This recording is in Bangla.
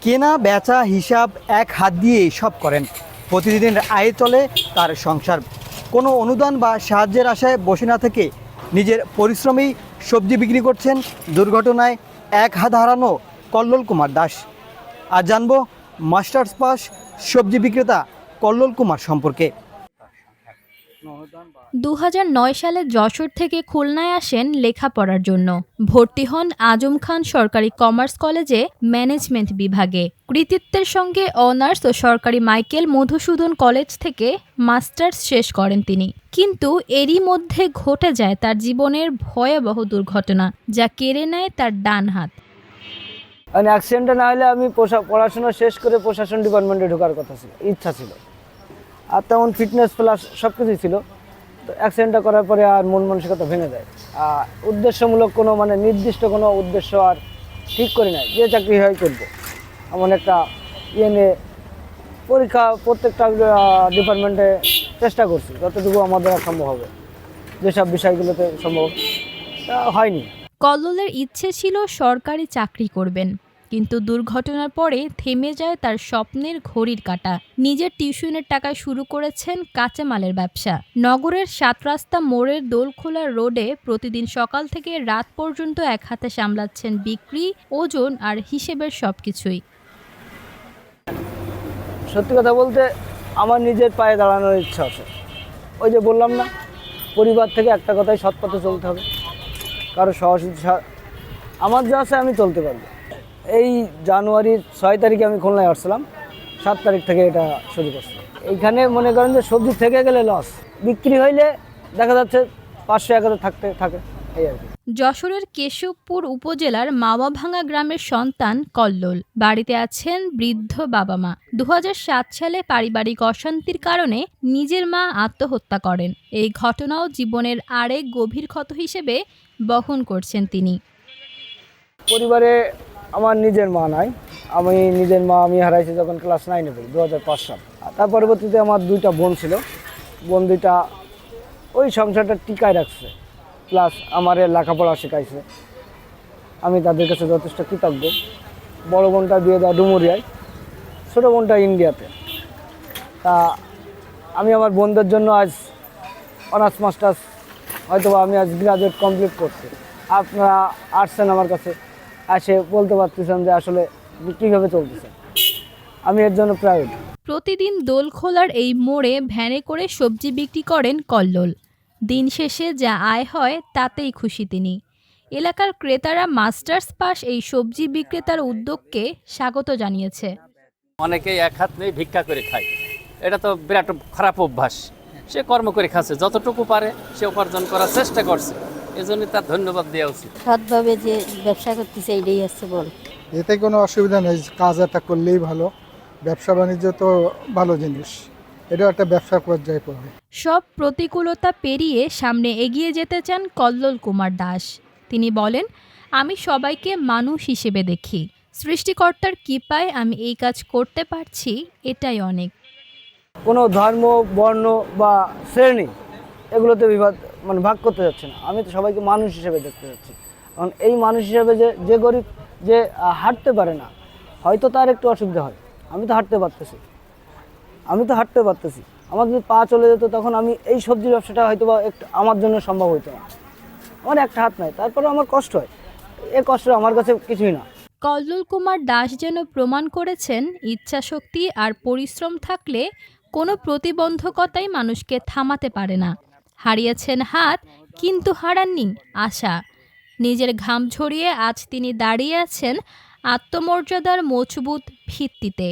কেনা, বেচা, হিসাব এক হাত দিয়ে সব করেন। প্রতিদিনের আয় চলে তার সংসার। কোনো অনুদান বা সাহায্যের আশায় বসে না থেকে নিজের পরিশ্রমেই সবজি বিক্রি করছেন। দুর্ঘটনায় এক হাত হারানো কল্লোল কুমার দাস। আর জানব মাস্টার্স পাস সবজি বিক্রেতা কল্লোল কুমার সম্পর্কে। দু হাজার নয় সালে যশোর থেকে খুলনায় আসেন লেখাপড়ার জন্য। ভর্তি হন আজম খান সরকারি কমার্স কলেজে ম্যানেজমেন্ট বিভাগে। কৃতিত্বের সঙ্গে অনার্স ও সরকারি মাইকেল মধুসূদন কলেজ থেকে মাস্টার্স শেষ করেন তিনি। কিন্তু এরই মধ্যে ঘটে যায় তার জীবনের ভয়াবহ দুর্ঘটনা যা কেড়ে নেয় তার ডান হাত। মানে অ্যাক্সিডেন্টটা না হলে আমি পড়াশোনা শেষ করে প্রশাসন ডিপার্টমেন্টে ঢোকার কথা ছিল ইচ্ছা ছিল। আর তেমন ফিটনেস প্লাস সব কিছুই ছিল। তো অ্যাক্সিডেন্টটা করার পরে আর মন মানসিকতা ভেঙে যায়। আর উদ্দেশ্যমূলক কোনো মানে নির্দিষ্ট কোনো উদ্দেশ্য আর ঠিক করি নাই। যে চাকরি হয় করব। এমন একটা ইয়ে নিয়ে পরীক্ষা প্রত্যেকটা ডিপার্টমেন্টে চেষ্টা করছি। যতটুকু আমাদের সম্ভব হবে। যেসব বিষয়গুলোতে সম্ভব হয়নি। কল্লোলের ইচ্ছে ছিল সরকারি চাকরি করবেন। কিন্তু দুর্ঘটনার পরে থেমে যায় তার স্বপ্নের ঘড়ির কাটা। নিজের টিউশনের টাকায় শুরু করেছেন কাঁচামালের ব্যবসা। নগরের সাত রাস্তা মোড়ের দোলখোলা রোডে প্রতিদিন সকাল থেকে রাত পর্যন্ত এক হাতে সামলাচ্ছেন বিক্রি, ওজন আর হিসেবের সবকিছুই। সত্যি কথা বলতে আমার নিজের পায়ে দাঁড়ানোর ইচ্ছা আছে। ওই যে বললাম না, পরিবার থেকে একটা কথাই সৎ পথে চলতে হবে। কারও সহযোগিতা, আমার যা আছে আমি চলতে পারব। এই জানুয়ারির ছয় তারিখে আমি খুলনায় আসছিলাম। সাত তারিখ থেকে এটা শুরু করছি। এইখানে মনে করেন যে সবজি থেকে গেলে লস বিক্রি হইলে দেখা যাচ্ছে পাঁচশো এক থাকতে থাকে এই আর কি। যশোরের কেশবপুর উপজেলার মাওয়াভাঙা গ্রামের সন্তান কল্লোল। বাড়িতে আছেন বৃদ্ধ বাবা মা। দু হাজার সাত সালে পারিবারিক অশান্তির কারণে নিজের মা আত্মহত্যা করেন। এই ঘটনাও জীবনের আরেক গভীর ক্ষত হিসেবে বহন করছেন তিনি। পরিবারে আমার নিজের মা নাই। আমি নিজের মা আমি হারাইছি যখন ক্লাস নাইনে পড়ি দু হাজার পাঁচ সাল। তার পরবর্তীতে আমার দুইটা বোন ছিল। বোন দুইটা ওই সংসারটা টিকায় রাখছে। প্লাস আমার লেখাপড়া শেখাইছে। আমি তাদের কাছে যথেষ্ট কৃতজ্ঞ। বড় বোনটা বিয়ে দেওয়া ডুমুরিয়ায়, ছোটো বোনটা ইন্ডিয়াতে। তা আমি আমার বোনদের জন্য আজ অনার্স মাস্টার্স হয়তো আমি আজ গ্রাজুয়েট কমপ্লিট করছি। আপনারা আসছেন আমার কাছে। এসে বলতে পারতেছেন যে আসলে কীভাবে চলতেছে। আমি এর জন্য প্রাউড প্রতিদিন দোলখোলার এই মোড়ে ভ্যানে করে সবজি বিক্রি করেন কল্লোল। দিন শেষে যা আয় হয় তাতেই খুশি তিনি। এলাকার ক্রেতারা মাস্টার্স পাস এই সবজি বিক্রেতার উদ্যোগকে স্বাগত জানিয়েছে। অনেকেই এক হাত নেই ভিক্ষা করে খায়। এটা তো বিরাট খারাপ অভ্যাস। সে কর্ম করে খাচ্ছে যতটুকু পারে সে উপার্জন করার চেষ্টা করছে। এজন্য তার ধন্যবাদ দেওয়া উচিত। সৎভাবে যে ব্যবসা করতেছে এটাই হচ্ছে বড় এতে কোনো অসুবিধা নেই কাজ একটা করলেই ভালো। ব্যবসা বাণিজ্য তো ভালো জিনিস এটা একটা ব্যবসা পর্যায়ে পড়বে। সব প্রতিকূলতা পেরিয়ে সামনে এগিয়ে যেতে চান কল্লোল কুমার দাস। তিনি বলেন আমি সবাইকে মানুষ হিসেবে দেখি। সৃষ্টিকর্তার কৃপায় আমি এই কাজ করতে পারছি এটাই অনেক। কোনো ধর্ম বর্ণ বা শ্রেণি এগুলোতে বিবাদ মানে ভাগ করতে যাচ্ছে না। আমি তো সবাইকে মানুষ হিসেবে দেখতে যাচ্ছি। কারণ এই মানুষ হিসেবে যে যে গরিব, যে হাঁটতে পারে না, হয়তো তার একটু অসুবিধা হয়। আমি তো হাঁটতে পারতেছি। আমি তো হাঁটতে পারতেছি। আমার যদি পা চলে যেত, তখন আমি এই সবজির ব্যবসাটা হয়তো বা একটু আমার জন্য সম্ভব হতো না। আমার একটা হাত নাই তারপরে আমার কষ্ট হয়। এ কষ্ট আমার কাছে কিছুই না। কল্লোল কুমার দাস যেন প্রমাণ করেছেন, ইচ্ছাশক্তি আর পরিশ্রম থাকলে কোনো প্রতিবন্ধকতাই মানুষকে থামাতে পারে না। হারিয়েছেন হাত, কিন্তু হারাননি আশা। নিজের ঘাম ঝরিয়ে আজ তিনি দাঁড়িয়ে আছেন আত্মমর্যাদার মজবুত ভিত্তিতে।